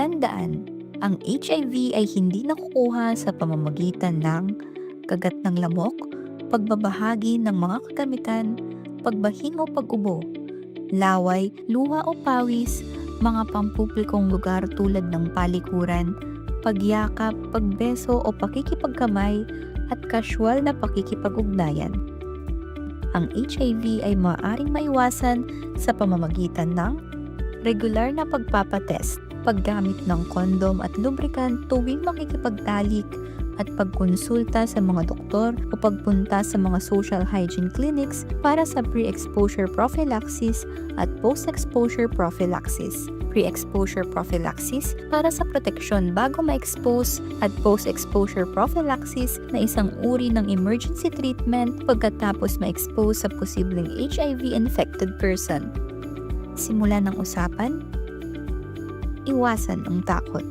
Tandaan, ang HIV ay hindi nakukuha sa pamamagitan ng kagat ng lamok, pagbabahagi ng mga kagamitan, pagbahinga o pag-ubo, laway, luha o pawis, mga pampublikong lugar tulad ng palikuran, pagyakap, pagbeso o pakikipagkamay, at kasyual na pakikipag-ugnayan. Ang HIV ay maaaring maiwasan sa pamamagitan ng regular na pagpapatest, paggamit ng kondom at lubricant tuwing makikipagtalik at pagkonsulta sa mga doktor o pagpunta sa mga social hygiene clinics para sa pre-exposure prophylaxis at post-exposure prophylaxis. Pre-exposure prophylaxis para sa proteksyon bago ma-expose at post-exposure prophylaxis na isang uri ng emergency treatment pagkatapos ma-expose sa posibleng HIV-infected person. Simula ng usapan, iwasan ang takot.